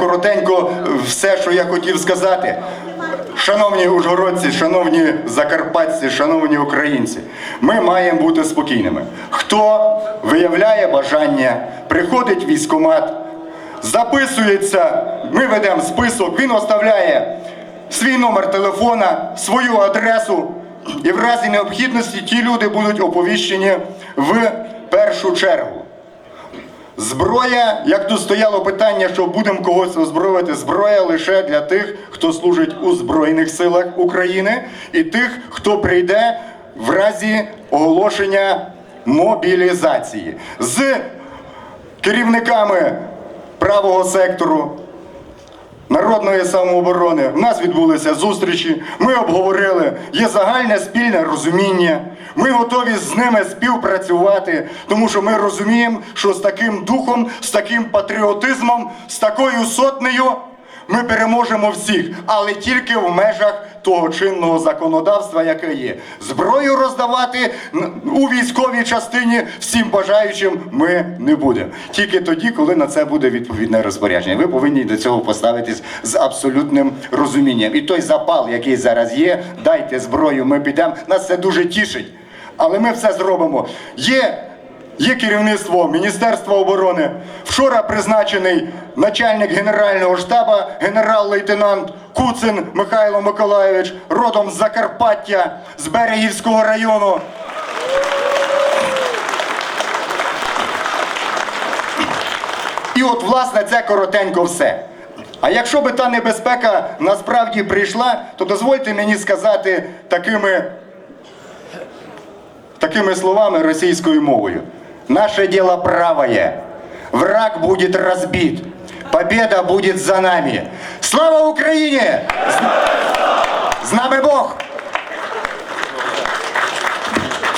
коротенько все, що я хотів сказати. Шановні ужгородці, шановні закарпатці, шановні українці, ми маємо бути спокійними. Хто виявляє бажання, приходить в військкомат, записується, ми ведемо список, він оставляє свій номер телефона, свою адресу, і в разі необхідності ті люди будуть оповіщені в першу чергу. Зброя, як тут стояло питання, що будемо когось озброювати, зброя лише для тих, хто служить у Збройних силах України, і тих, хто прийде в разі оголошення мобілізації з керівниками правого сектору. Народної самооборони в нас відбулися зустрічі. Ми обговорили, є загальне спільне розуміння. Ми готові з ними співпрацювати, тому що ми розуміємо, що з таким духом, з таким патріотизмом, з такою сотнею ми переможемо всіх, але тільки в межах того чинного законодавства, яке є. Зброю роздавати у військовій частині всім бажаючим ми не будемо. Тільки тоді, коли на це буде відповідне розпорядження. Ви повинні до цього поставитись з абсолютним розумінням. І той запал, який зараз є, дайте зброю, ми підемо. Нас це дуже тішить. Але ми все зробимо. Є Є керівництво Міністерства оборони. Вчора призначений начальник Генерального штабу, генерал-лейтенант Куцин Михайло Миколайович, родом з Закарпаття, з Берегівського району. І от, власне, це коротенько все. А якщо би та небезпека насправді прийшла, то дозвольте мені сказати такими такими словами російською мовою. Наше дело правое. Враг будет разбит. Победа будет за нами. Слава Україні! З- нами!